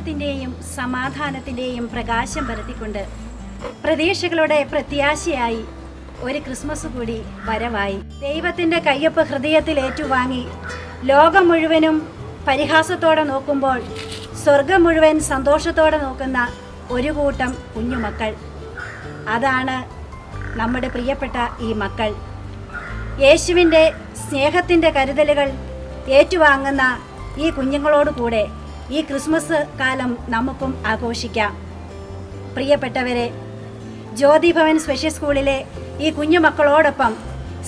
സന്തോഷത്തിന്റെയും സമാധാനത്തിന്റെയും പ്രകാശം പരത്തിക്കൊണ്ട് പ്രതീക്ഷകളുടെ പ്രത്യാശയായി ഒരു ക്രിസ്മസ് കൂടി വരവായി. ദൈവത്തിന്റെ കയ്യൊപ്പ് ഹൃദയത്തിൽ ഏറ്റുവാങ്ങി ലോകം മുഴുവനും പരിഹാസത്തോടെ നോക്കുമ്പോൾ സ്വർഗം മുഴുവൻ സന്തോഷത്തോടെ നോക്കുന്ന ഒരു കൂട്ടം കുഞ്ഞുമക്കൾ. അതാണ് നമ്മുടെ പ്രിയപ്പെട്ട ഈ മക്കൾ. യേശുവിന്റെ സ്നേഹത്തിന്റെ കരുതലുകൾ ഏറ്റുവാങ്ങുന്ന ഈ കുഞ്ഞുങ്ങളോട് കൂടെ ഈ ക്രിസ്മസ് കാലം നമുക്കും ആഘോഷിക്കാം. പ്രിയപ്പെട്ടവരെ ജ്യോതിഭവൻ സ്പെഷ്യൽ സ്കൂളിലെ ഈ കുഞ്ഞുമക്കളോടൊപ്പം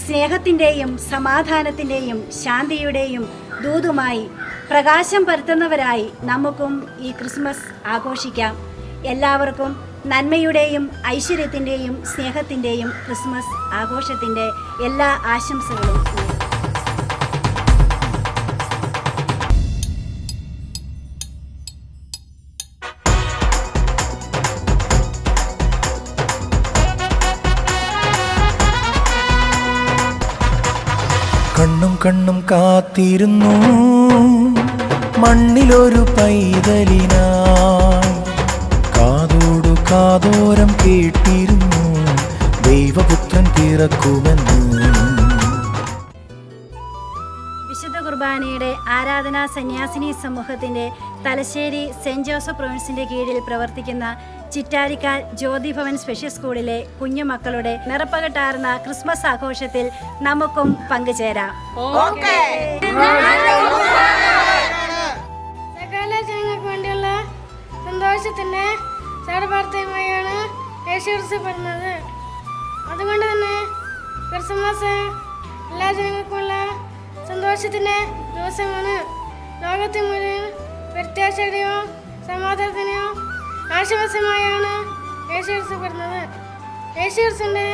സ്നേഹത്തിന്റെയും സമാധാനത്തിന്റെയും ശാന്തിയുടെയും ദൂതുമായി പ്രകാശം പരത്തുന്നവരായി നമുക്കും ഈ ക്രിസ്മസ് ആഘോഷിക്കാം. എല്ലാവർക്കും നന്മയുടെയും ഐശ്വര്യത്തിന്റെയും സ്നേഹത്തിന്റെയും ക്രിസ്മസ് ആഘോഷത്തിന്റെ എല്ലാ ആശംസകളും കണ്ണും കണ്ണും കാത്തിരുന്നു. മണ്ണിലൊരു പൈതലിനായി കാതോടു കാതോരം കേട്ടിരുന്നു. ദൈവപുത്രൻ പിറക്കുമെന്ന്. വിശുദ്ധ കുർബാനയുടെ ആരാധനാ സന്യാസിനി സമൂഹത്തിന്റെ തലശ്ശേരി സെന്റ് ജോസഫ് പ്രൊവിൻസിന്റെ കീഴിൽ പ്രവർത്തിക്കുന്ന ചിറ്റാരിക്കാൽ ജ്യോതിഭവൻ സ്പെഷ്യൽ സ്കൂളിലെ കുഞ്ഞുമക്കളുടെ നിറപ്പകട്ടാർന്ന ക്രിസ്മസ് ആഘോഷത്തിൽ നമുക്കും പങ്കുചേരാം. സകല ജനങ്ങൾക്ക് വേണ്ടിയുള്ള സന്തോഷത്തിന്റെ യേശുക്രിസ്തു പറഞ്ഞത്. അതുകൊണ്ട് തന്നെ ക്രിസ്മസ് എല്ലാ ജനങ്ങൾക്കുമുള്ള സന്തോഷത്തിന്റെ ദിവസമാണ്. ലോകത്തെ മുഴുവൻ പ്രത്യാശയുടെയോ സമാധാനത്തിനെയോ യേശുക്രിസ്തു പറഞ്ഞത് യേശുക്രിസ്തുവിന്റെ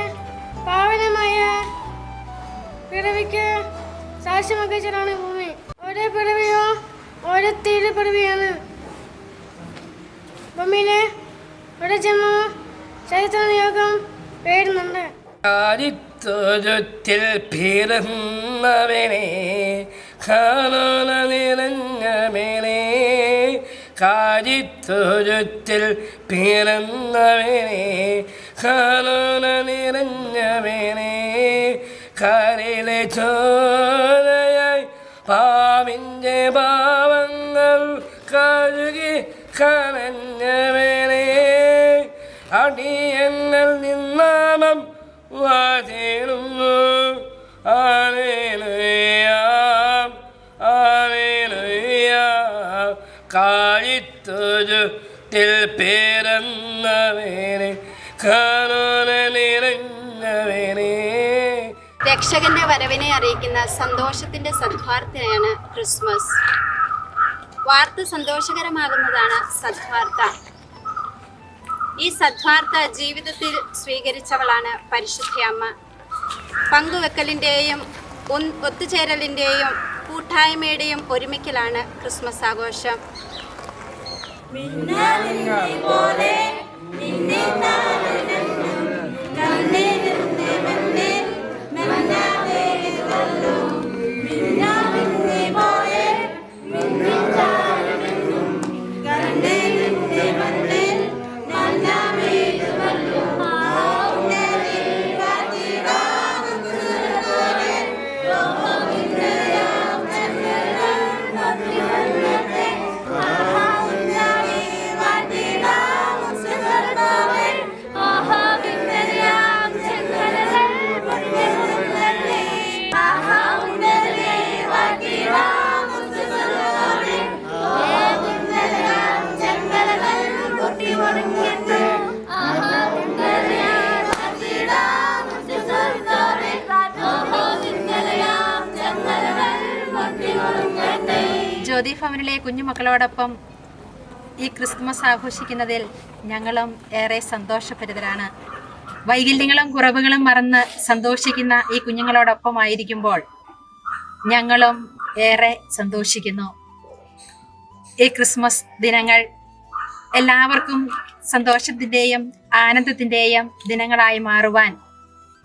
പാവനമായ പിറവിക്ക് സാക്ഷ്യം ഭൂമി. ഓരോ പിറവിയോ ഓരോ തീരെ പിറവിയാണ്. ഭൂമിയിലെ ഒരു ജന്മമോ ചരിത്ര നിയോഗം പേരുന്നുണ്ട്. കാലിത്തൊരുത്തിൽ പിറന്നവനെ കാണുന നിറഞ്ഞവനെ കാലിത്തൊരുത്തിൽ പിറന്നവനെ കാലോല നിറഞ്ഞവനെ കരയിലെ ചോരയായി പാവിന്റെ പാവങ്ങൾ കഴുകി കനഞ്ഞവനെ അടിയങ്ങൾ നിന്നാമം വാചേടുന്നു. ആലേലുയാം ആലേലുയാം കാഴിത്തൊരുത്തിൽ പേരെന്നവേനെ കാണുന നിറഞ്ഞവേനെ. രക്ഷകന്റെ വരവിനെ അറിയിക്കുന്ന സന്തോഷത്തിന്റെ സദ്വാർത്തയാണ് ക്രിസ്മസ്. വാർത്ത സന്തോഷകരമാകുന്നതാണ് സദ്വാർത്ത. ഈ സദ്വാർത്ത ജീവിതത്തിൽ സ്വീകരിച്ചവളാണ് പരിശുദ്ധ അമ്മ പങ്കുവെക്കലിന്റെയും ഒത്തുചേരലിന്റെയും കൂട്ടായ്മയുടെയും ഒരുമിക്കലാണ് ക്രിസ്മസ് ആഘോഷം. ജ്യോതി ഭവനിലെ കുഞ്ഞുമക്കളോടൊപ്പം ഈ ക്രിസ്മസ് ആഘോഷിക്കുന്നതിൽ ഞങ്ങളും ഏറെ സന്തോഷഭരിതരാണ്. വൈകല്യങ്ങളും കുറവുകളും മറന്ന് സന്തോഷിക്കുന്ന ഈ കുഞ്ഞുങ്ങളോടൊപ്പം ആയിരിക്കുമ്പോൾ ഞങ്ങളും ഏറെ സന്തോഷിക്കുന്നു. ഈ ക്രിസ്മസ് ദിനങ്ങൾ എല്ലാവർക്കും സന്തോഷത്തിന്റെയും ആനന്ദത്തിന്റെയും ദിനങ്ങളായി മാറുവാൻ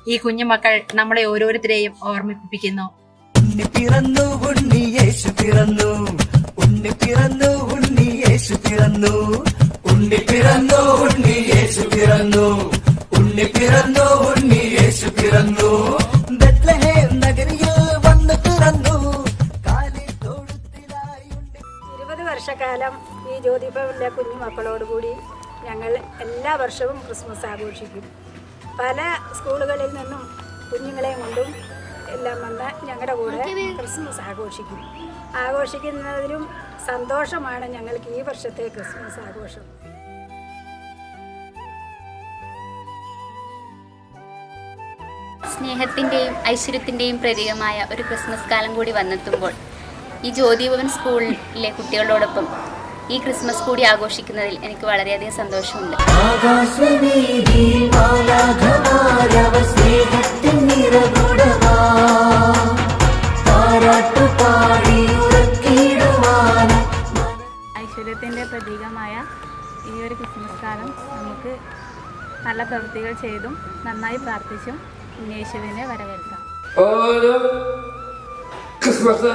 ഈ കുഞ്ഞുമക്കൾ നമ്മളെ ഓരോരുത്തരെയും ഓർമ്മിപ്പിക്കുന്നു. ഉണ്ണി പിറന്നു ഉണ്ണി യേശു പിറന്നു. ഉണ്ണി പിറന്നു ഉണ്ണി യേശു പിറന്നു. ഉണ്ണി പിറന്നു ഉണ്ണി യേശു പിറന്നു. ഉണ്ണി പിറന്നു ഉണ്ണി യേശു പിറന്നു. വർഷക്കാലം ഈ ജ്യോതിഭവനിലെ കുഞ്ഞു മക്കളോടുകൂടി ഞങ്ങൾ എല്ലാ വർഷവും ക്രിസ്മസ് ആഘോഷിക്കും. പല സ്കൂളുകളിൽ നിന്നും കുഞ്ഞുങ്ങളെയും കൊണ്ടും എല്ലാം വന്ന് ഞങ്ങളുടെ കൂടെ ക്രിസ്മസ് ആഘോഷിക്കും. ആഘോഷിക്കുന്നതിലും സന്തോഷമാണ് ഞങ്ങൾക്ക് ഈ വർഷത്തെ ക്രിസ്മസ് ആഘോഷം. സ്നേഹത്തിന്റെയും ഐശ്വര്യത്തിന്റെയും പ്രതീകമായ ഒരു ക്രിസ്മസ് കാലം കൂടി വന്നെത്തുമ്പോൾ ഈ ജ്യോതിഭവൻ സ്കൂളിലെ കുട്ടികളോടൊപ്പം ഈ ക്രിസ്മസ് കൂടി ആഘോഷിക്കുന്നതിൽ എനിക്ക് വളരെയധികം സന്തോഷമുണ്ട്. ഐശ്വര്യത്തിന്റെ പ്രതീകമായ ഈ ഒരു ക്രിസ്മസ് കാലം നമുക്ക് നല്ല പ്രവൃത്തികൾ ചെയ്തും നന്നായി പ്രാർത്ഥിച്ചും ഉണ്ണേശുവിനെ വരവേൽക്കാം. ഓരോ ക്രിസ്മസ്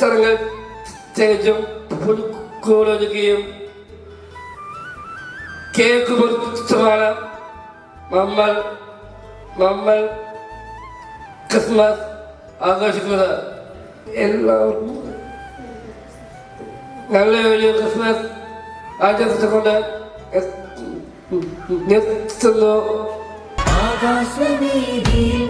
ചടങ്ങ് തികച്ചും പുതുക്കൂടൊരുക്കുകയും കേക്ക് മുറിച്ചുമാണ് നമ്മൾ നമ്മൾ ക്രിസ്മസ് ആഘോഷിക്കുന്നത് എല്ലാവർക്കും നല്ലൊരു ക്രിസ്മസ് ആചരിച്ചുകൊണ്ട് നിർത്തുന്നു ആകാശവീതിയിൽ